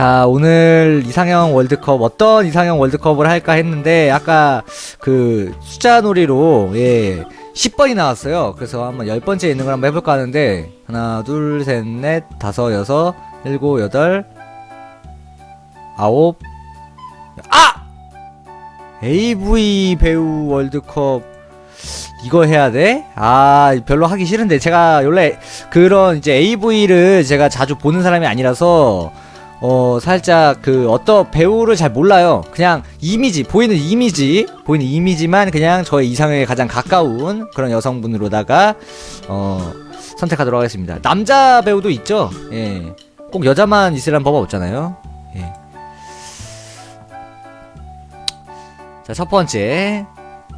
자, 오늘 이상형 월드컵 어떤 이상형 월드컵을 할까 했는데 아까 그 숫자 놀이로 예. 10번이 나왔어요. 그래서 한번 10번째 있는 걸 한번 해볼까 하는데 하나, 둘, 셋, 넷, 다섯, 여섯, 일곱, 여덟, 아홉 아! AV 배우 월드컵 이거 해야 돼? 아 별로 하기 싫은데 제가 원래 그런 이제 AV를 제가 자주 보는 사람이 아니라서 어 살짝 그 어떤 배우를 잘 몰라요. 그냥 이미지 보이는 이미지 보이는 이미지만 그냥 저의 이상형에 가장 가까운 그런 여성분으로다가 어 선택하도록 하겠습니다. 남자 배우도 있죠. 예. 꼭 여자만 있으란 법은 없잖아요. 예. 자, 첫 번째.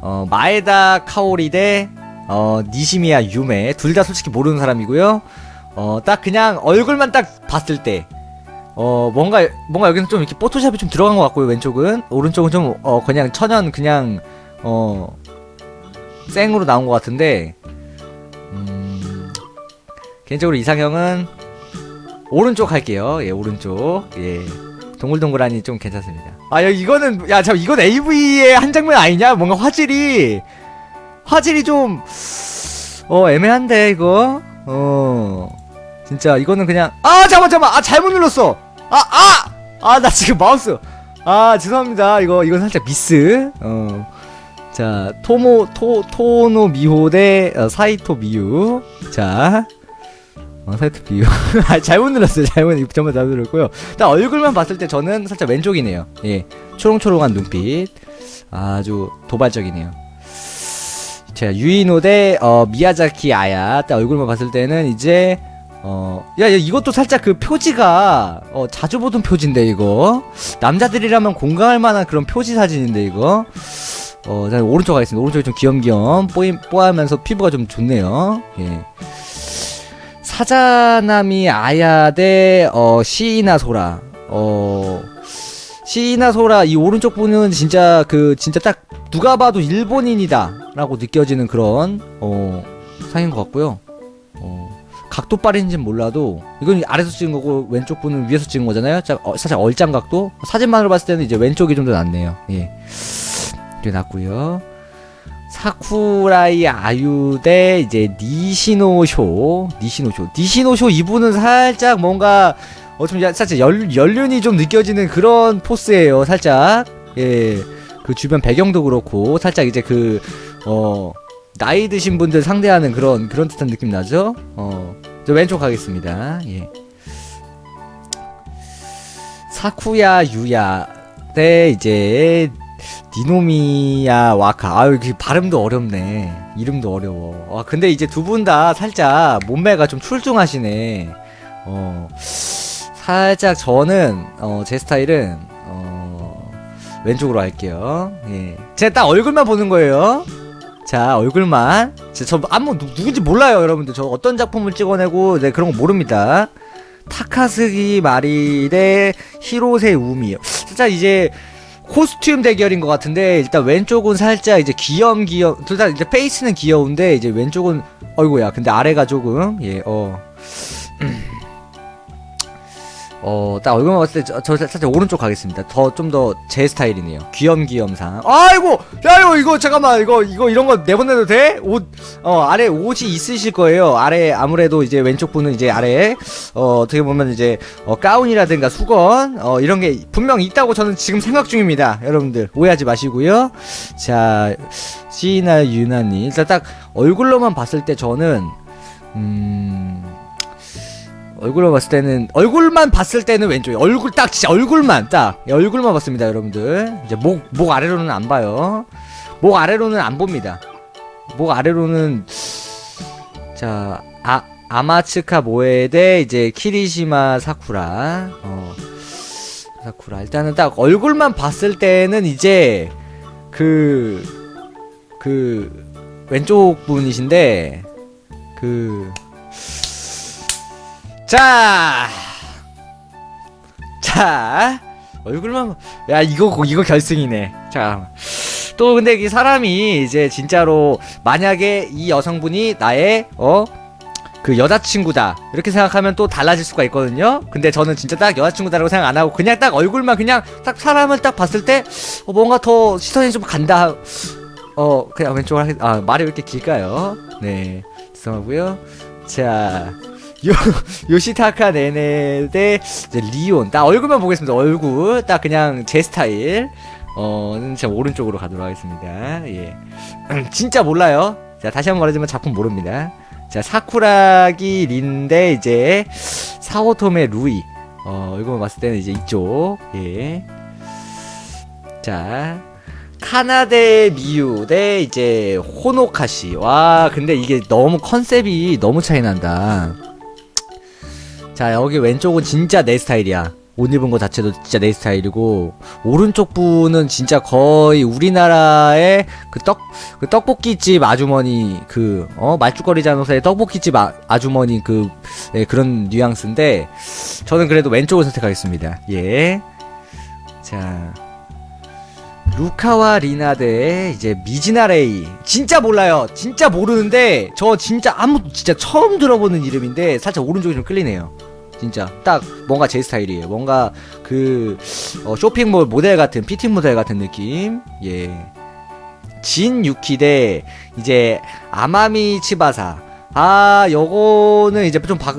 어, 마에다 카오리 대, 어, 니시미야 유메. 둘 다 솔직히 모르는 사람이고요. 어, 딱 그냥 얼굴만 딱 봤을 때. 어, 뭔가, 뭔가 여기는 좀 이렇게 포토샵이 좀 들어간 것 같고요, 왼쪽은. 오른쪽은 좀, 어, 그냥 천연, 그냥, 어, 생으로 나온 것 같은데, 음, 개인적으로 이상형은, 오른쪽 할게요. 예, 오른쪽. 예. 동글동글하니 좀 괜찮습니다. 아, 야, 이거는, 야, 잠 이건 AV의 한 장면 아니냐? 뭔가 화질이, 화질이 좀, 어, 애매한데, 이거? 어, 진짜, 이거는 그냥, 아, 잠깐만, 잠깐만! 아, 잘못 눌렀어! 아, 아! 아, 나 지금 마우스, 아, 죄송합니다. 이거, 이건 살짝 미스. 어. 자, 토모, 토, 토노 미호 대 어, 사이토 미유. 자, 어, 사이트 비유. 아, 잘못 눌렀어요. 잘못, 잘못 눌렀고요. 딱 얼굴만 봤을 때 저는 살짝 왼쪽이네요. 예. 초롱초롱한 눈빛. 아주 도발적이네요. 자, 유이노 대, 어, 미야자키 아야. 딱 얼굴만 봤을 때는 이제, 어, 야, 야, 이것도 살짝 그 표지가, 어, 자주 보던 표지인데, 이거. 남자들이라면 공감할 만한 그런 표지 사진인데, 이거. 어, 자, 오른쪽 가겠습니다. 오른쪽이 좀 귀염귀염, 뽀이, 뽀하면서 피부가 좀 좋네요. 예. 사자나미 아야 대 어, 시이나 소라. 어 시이나 소라 이 오른쪽 분은 진짜 그 진짜 딱 누가 봐도 일본인이다 라고 느껴지는 그런 어 상인 것 같고요. 어 각도빨인지는 몰라도 이건 아래서 찍은 거고 왼쪽 분은 위에서 찍은 거잖아요. 자, 어, 살짝 얼짱 각도. 사진만으로 봤을 때는 이제 왼쪽이 좀 더 낫네요. 예. 이게 낫고요. 사쿠라이 아유 대 이제 니시노쇼 니시노쇼 니시노쇼 이분은 살짝 뭔가 어좀 살짝 연, 연륜이 좀 느껴지는 그런 포스예요 살짝 예 그 주변 배경도 그렇고 살짝 이제 그 어 나이 드신 분들 상대하는 그런 그런 듯한 느낌 나죠 어 저 왼쪽 가겠습니다. 예. 사쿠야 유야. 대 이제 니노미야 와카. 아유 그 발음도 어렵네. 이름도 어려워. 아 근데 이제 두 분 다 살짝 몸매가 좀 출중하시네. 어 살짝 저는 어 제 스타일은 어 왼쪽으로 할게요. 예. 제가 딱 얼굴만 보는 거예요 자 얼굴만. 제, 저 아무 누, 누군지 몰라요 여러분들. 저 어떤 작품을 찍어내고 네 그런 거 모릅니다. 타카스기 마리 대 히로세 우미. 살짝 이제 코스튬 대결인 것 같은데 일단 왼쪽은 살짝 이제 귀염귀염 둘 다 이제 페이스는 귀여운데 이제 왼쪽은 어이구야. 근데 아래가 조금 예어 어, 딱 얼굴만 봤을 때, 저, 저 살짝 오른쪽 가겠습니다. 더, 좀 더 제 스타일이네요. 귀염귀염상. 아이고! 야, 이거, 이거, 잠깐만, 이거, 이거, 이런 거 내보내도 돼? 옷, 어, 아래 옷이 있으실 거예요. 아래, 아무래도 이제 왼쪽 분은 이제 아래, 어, 어떻게 보면 이제, 어, 가운이라든가 수건, 어, 이런 게 분명 있다고 저는 지금 생각 중입니다. 여러분들, 오해하지 마시고요. 자, 시나 유나니. 일단 딱 얼굴로만 봤을 때 저는, 음, 얼굴만 봤을 때는 얼굴만 봤을 때는 왼쪽에 얼굴 딱 진짜 얼굴만 딱 예, 얼굴만 봤습니다 여러분들. 이제 목 목 아래로는 안 봐요. 목 아래로는 안 봅니다. 목 아래로는 자 아, 아마츠카 모에데 이제 키리시마 사쿠라. 어 사쿠라. 일단은 딱 얼굴만 봤을 때는 이제 그그 왼쪽 분이신데 그 자, 자, 얼굴만, 야, 이거, 이거 결승이네. 자, 또 근데 이 사람이 이제 진짜로 만약에 이 여성분이 나의, 어, 그 여자친구다. 이렇게 생각하면 또 달라질 수가 있거든요. 근데 저는 진짜 딱 여자친구다라고 생각 안 하고 그냥 딱 얼굴만 그냥 딱 사람을 딱 봤을 때 어, 뭔가 더 시선이 좀 간다. 어 그냥 왼쪽으로 하겠 아 말이 왜 이렇게 길까요? 네 죄송하고요. 자 요, 요시타카 네네 대 이제 리온. 딱 얼굴만 보겠습니다. 얼굴. 딱 그냥 제 스타일. 어는 제 오른쪽으로 가도록 하겠습니다. 예. 진짜 몰라요. 자 다시 한 번 말하지만 작품 모릅니다. 자 사쿠라기 린데 이제 사오토메 루이. 어 이거 봤을 때는 이제 이쪽. 예 자 카나데 미유 대 이제 호노카시. 와 근데 이게 너무 컨셉이 너무 차이 난다 자 여기 왼쪽은 진짜 내 스타일이야. 옷 입은 거 자체도 진짜 내 스타일이고 오른쪽 분은 진짜 거의 우리나라의 그 떡 그 떡볶이집 아주머니 그 어 말죽거리 잔호사의 떡볶이집 아, 아주머니 그 예, 그런 뉘앙스인데 저는 그래도 왼쪽을 선택하겠습니다. 예. 자 루카와 리나데 이제 미지나레이. 진짜 몰라요. 진짜 모르는데 저 진짜 아무 진짜 처음 들어보는 이름인데 살짝 오른쪽이 좀 끌리네요 진짜 딱 뭔가 제 스타일이에요. 뭔가 그 어, 쇼핑몰 모델 같은 피팅 모델 같은 느낌. 예 진 유키 대 이제 아마미 치바사. 아 요거는 이제 좀 박,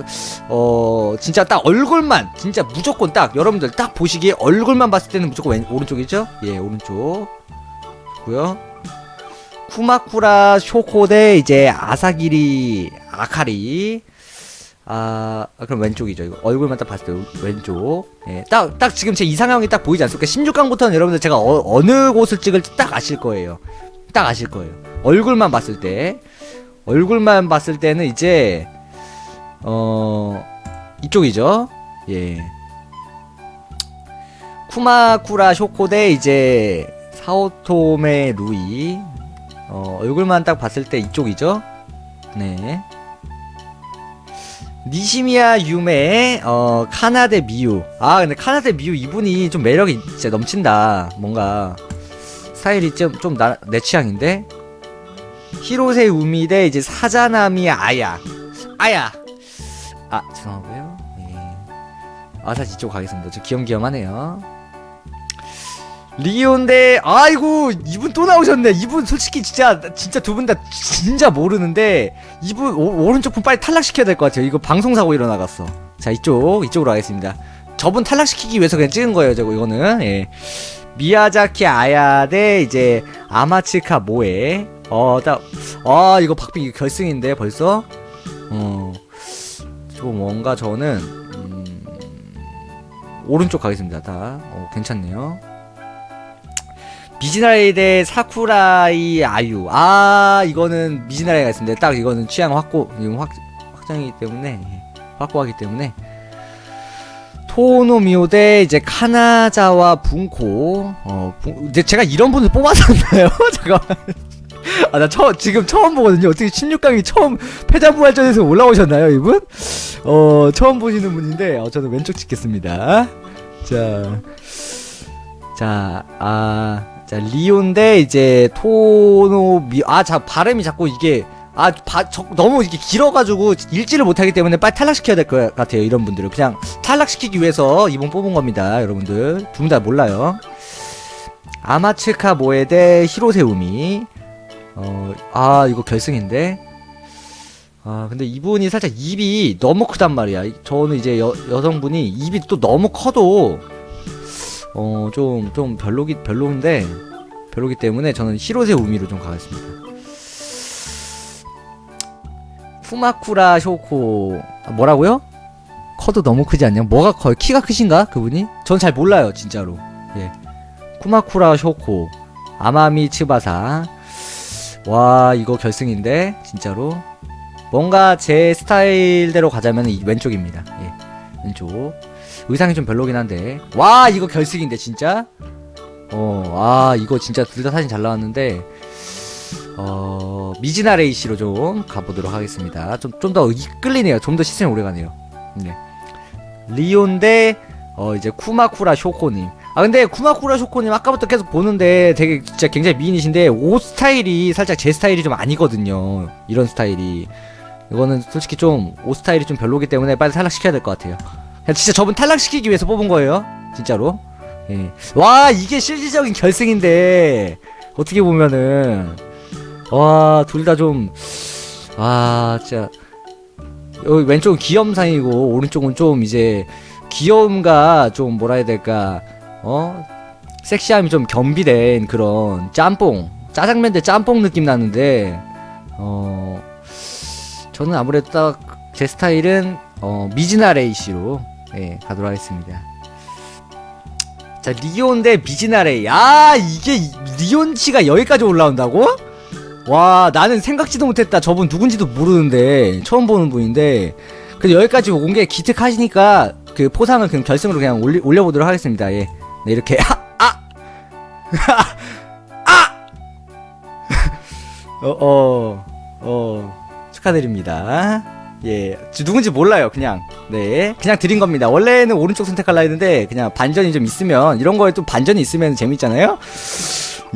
어 진짜 딱 얼굴만 진짜 무조건 딱 여러분들 딱 보시기에 얼굴만 봤을 때는 무조건 왼, 오른쪽이죠? 예 오른쪽. 고요. 쿠마쿠라 쇼코 대 이제 아사기리 아카리 아 아, 그럼 왼쪽이죠 이거 얼굴만 딱 봤을 때 왼쪽 예 딱 딱 지금 제 이상형이 딱 보이지 않습니까 16강부터는 여러분들 제가 어, 느 곳을 찍을지 딱 아실 거예요 딱 아실 거예요 얼굴만 봤을 때 얼굴만 봤을 때는 이제 어 이쪽이죠. 예. 쿠마쿠라 쇼코데 이제 사오토메 루이 어 얼굴만 딱 봤을 때 이쪽이죠. 네. 니시미야 유메 어 카나데 미유. 아 근데 카나데 미유 이분이 좀 매력이 진짜 넘친다. 뭔가 스타일이 좀좀 내 취향인데? 히로세 우미 대 이제 사자나미 아야. 아야! 아 죄송하고요. 예. 아사지 쪽 가겠습니다. 저 귀염귀염하네요 리온 대 아이고 이분 또 나오셨네 이분 솔직히 진짜 진짜 두 분 다 진짜 모르는데 이분 오, 오른쪽 분 빨리 탈락시켜야 될 것 같아요 이거 방송사고 일어나갔어 자 이쪽 이쪽으로 가겠습니다 저분 탈락시키기 위해서 그냥 찍은 거예요 저거 이거는 예. 미야자키 아야 대 이제 아마츠카 모에 어, 딱, 아, 이거 박빙 결승인데, 벌써? 어, 좀 뭔가 저는, 음, 오른쪽 가겠습니다, 다. 어, 괜찮네요. 미지나라이 대 사쿠라이 아유. 아, 이거는 미지나라이가 있습니다. 딱 이거는 취향 확고, 확, 확장이기 때문에, 예, 확고하기 때문에. 토노미오 대 이제 카나자와 분코 어 분, 이제 제가 이런 분을 뽑았었나요? 잠깐만 아, 나 처, 지금 처음 보거든요. 어떻게 16강이 처음 패자부활전에서 올라오셨나요, 이분? 어, 처음 보시는 분인데, 어, 저는 왼쪽 찍겠습니다. 자, 자, 아, 자, 리온데, 이제, 토노미, 아, 자, 발음이 자꾸 이게, 아, 바, 저, 너무 이게 길어가지고 읽지를 못하기 때문에 빨리 탈락시켜야 될 것 같아요, 이런 분들을. 그냥 탈락시키기 위해서 이번 뽑은 겁니다, 여러분들. 두분다 몰라요. 아마츠카 모에데 히로세우미. 어, 아, 이거 결승인데? 아, 근데 이분이 살짝 입이 너무 크단 말이야. 저는 이제 여, 여성분이 입이 또 너무 커도, 어, 좀, 좀 별로기, 별로인데, 별로기 때문에 저는 히로세 우미로 좀 가겠습니다. 푸마쿠라 쇼코, 아, 뭐라고요? 커도 너무 크지 않냐? 뭐가 커요? 키가 크신가? 그분이? 전 잘 몰라요, 진짜로. 예. 쿠마쿠라 쇼코, 아마미 츠바사, 와 이거 결승인데 진짜로 뭔가 제 스타일대로 가자면 이 왼쪽입니다 예 왼쪽 의상이 좀 별로긴 한데. 와 이거 결승인데 진짜? 어아 이거 진짜 둘 다 사진 잘 나왔는데. 어 미지나 레이시로 좀 가보도록 하겠습니다. 좀 좀 더 이끌리네요. 좀 더 시선이 오래가네요. 네. 리온 대어 이제 쿠마쿠라 쇼코님. 아 근데 쿠마쿠라 쇼코님 아까부터 계속 보는데 되게 진짜 굉장히 미인이신데 옷 스타일이 살짝 제 스타일이 좀 아니거든요. 이런 스타일이. 이거는 솔직히 좀 옷 스타일이 좀 별로기 때문에 빨리 탈락시켜야 될 것 같아요. 진짜 저분 탈락시키기 위해서 뽑은 거예요. 진짜로. 예. 와 이게 실질적인 결승인데. 어떻게 보면은. 와 둘 다 좀 아 진짜. 여기 왼쪽은 귀염상이고 오른쪽은 좀 이제 귀여움과 좀 뭐라 해야 될까. 어? 섹시함이 좀 겸비된 그런 짬뽕. 짜장면 대 짬뽕 느낌 나는데. 어 저는 아무래도 딱 제 스타일은 어 미즈나 레이시로 예 가도록 하겠습니다. 자 리온 대 레이 아 이게 이- 리온 씨가 여기까지 올라온다고? 와 나는 생각지도 못했다 저분 누군지도 모르는데 처음 보는 분인데 근데 여기까지 온 게 기특하시니까 그 포상을 그냥 결승으로 그냥 올리, 올려보도록 하겠습니다 예 네, 이렇게 아! 아! 어, 어, 어, 축하드립니다. 예, 저 누군지 몰라요, 그냥. 네, 그냥 드린 겁니다. 원래는 오른쪽 선택할라 했는데, 그냥 반전이 좀 있으면, 이런 거에 또 반전이 있으면 재밌잖아요?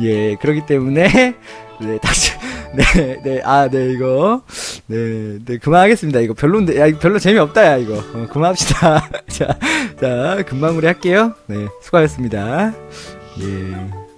예, 그렇기 때문에, 네, 다시, 네, 네, 아, 네, 이거, 네, 네, 그만하겠습니다. 이거 별론데, 야, 별로 재미없다, 야, 이거. 어, 그만합시다. 자, 자, 금마무리 할게요. 네, 수고하셨습니다. 예.